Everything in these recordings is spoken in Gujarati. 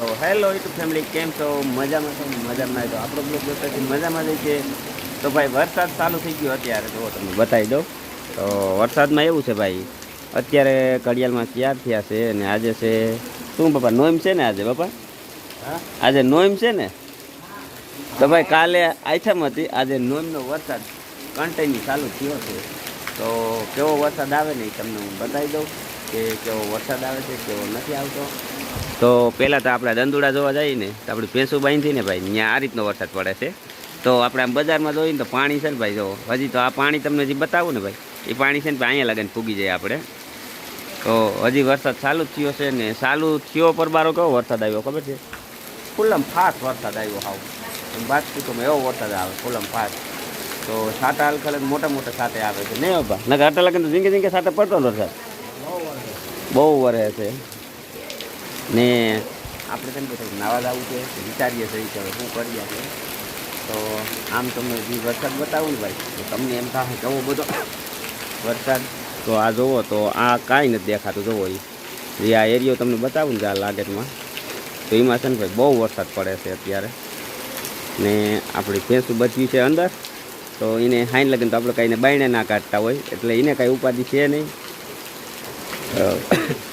તો હેલો યુટ્યુબ ફેમિલી કેમ છો? મજામાં છો? મજામાં તો આપણો બ્લોગ જોતા છે મજામાં જ છે. તો ભાઈ વરસાદ ચાલુ થઈ ગયો અત્યારે. જો તમને બતાવી દઉં. તો વરસાદમાં એવું છે ભાઈ અત્યારે ઘડિયાળમાં ચાર થયા છે અને આજે છે શું બાપા નોઈમ છે ને આજે બાપા? આજે નોઈમ છે ને? તો ભાઈ કાલે આઈથમ હતી. આજે નોઈમનો વરસાદ કન્ટિન્યુ ચાલુ થયો છે. તો કેવો વરસાદ આવે ને એ તમને હું બતાવી દઉં કે કેવો વરસાદ આવે છે કેવો નથી આવતો. તો પહેલાં તો આપણે દંદુડા જોવા જઈએ ને, તો આપણી ભેંસું બાંધી ને ભાઈ, ત્યાં આ રીતનો વરસાદ પડે છે. તો આપણે આમ બજારમાં જોઈએ ને તો પાણી છે ને ભાઈ, જો હજી તો આ પાણી તમને જે બતાવું ને ભાઈ, એ પાણી છે ને ભાઈ અહીંયા લગન ફૂગી જાય આપણે. તો હજી વરસાદ ચાલુ જ થયો છે ને, ચાલુ થયો પર બારો કેવો વરસાદ આવ્યો ખબર છે? ફૂલમ ફાસ્ટ વરસાદ આવ્યો હાવ. બાજપીટોમાં એવો વરસાદ આવે ફૂલમ ફાસ્ટ તો સાટા અલખલ મોટા મોટા સાટે આવે છે. નહીં બાપા નકર લગન તો ઝીંકે ઝીંકે સાટે પડતો વરસાદ. બહુ વરે છે ને આપણે તેમ કે નાવા લાવવું છે વિચારીએ છીએ કે હવે શું કરીએ છીએ તો આમ તમને જે વરસાદ બતાવું ને ભાઈ, તો તમને એમ થાય કે બધો વરસાદ. તો આ જુઓ, તો આ કાંઈ નથી દેખાતું, જુઓ એ આ એરિયો તમને બતાવું ને આ લાગેટમાં. તો એમાં છે ને ભાઈ બહુ વરસાદ પડે છે અત્યારે. ને આપણી ભેંસું બચવી છે અંદર. તો એને હાઈન લગન તો આપણે કાંઈને બાયણે ના કાઢતા હોય. એટલે એને કાંઈ ઉપાધિ છે નહીં.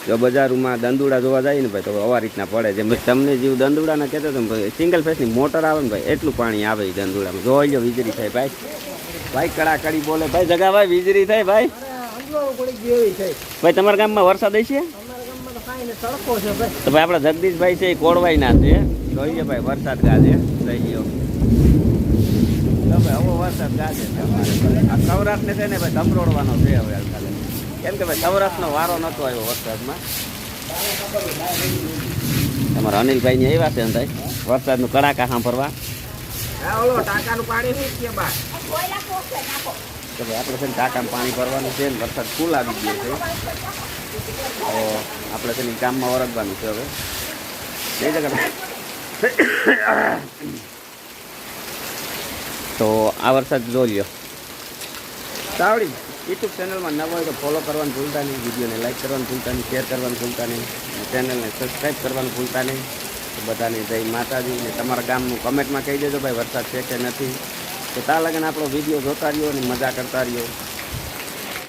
જો બજારમાં દંદુડા જોવા જાય ને ભાઈ, તો આવા રીતના પડે જેમ ભાઈ, તમને જેવું દંદુડાના કહેતો તમે ભાઈ, સિંગલ ફેસની મોટર આવે ને ભાઈ, એટલું પાણી આવે દંદુડામાં. જોઈ લો વીજળી થાય ભાઈ. ભાઈ કડા કડી બોલે. ભાઈ, જગા ભાઈ, વીજળી થાય ભાઈ. ભાઈ, તમારા ગામમાં વરસાદ હશે? તો ભાઈ, આપણા જગદીશભાઈ છે એ કોળવાઈ ના છે જોઈએ ભાઈ, વરસાદ ગાજે લઈ ગયો ભાઈ હવે વરસાદ ગાજે છે. આ સૌરાષ્ટ્રને છે ને ભાઈ ધમરોડવાનો છે હવે હાલ કેમ કે ભાઈ સૌરાષ્ટ્રનો વારો નહોતો આવ્યો વરસાદમાં. તમારા અનિલભાઈ ને આવ્યા છે ભાઈ? વરસાદનું કડાકા સાંભળવા. તો ભાઈ આપણે છે ને ટાંકામાં પાણી ભરવાનું છે ને વરસાદ ફૂલ આવી ગયો છે. તો આપણે છે ને કામમાં વરગવાનું છે હવે. જય જગ્યા તો આ વરસાદ જોઈ લ્યો. સાવડી યુટ્યુબ ચેનલમાં ન હોય તો ફોલો કરવાનું ભૂલતા નહીં, વિડીયોને લાઇક કરવાનું ભૂલતા નહીં શેર કરવાનું ભૂલતા નહીં ચેનલને સબસ્ક્રાઈબ કરવાનું ભૂલતા નહીં. તો બધાને જય માતાજી, ને તમારા ગામનું કમેન્ટમાં કહી દેજો, ભાઈ વરસાદ છે કે નથી? તો ત્યાં લગન આપણો વીડિયો જોતા રહ્યો અને મજા કરતા રહ્યો.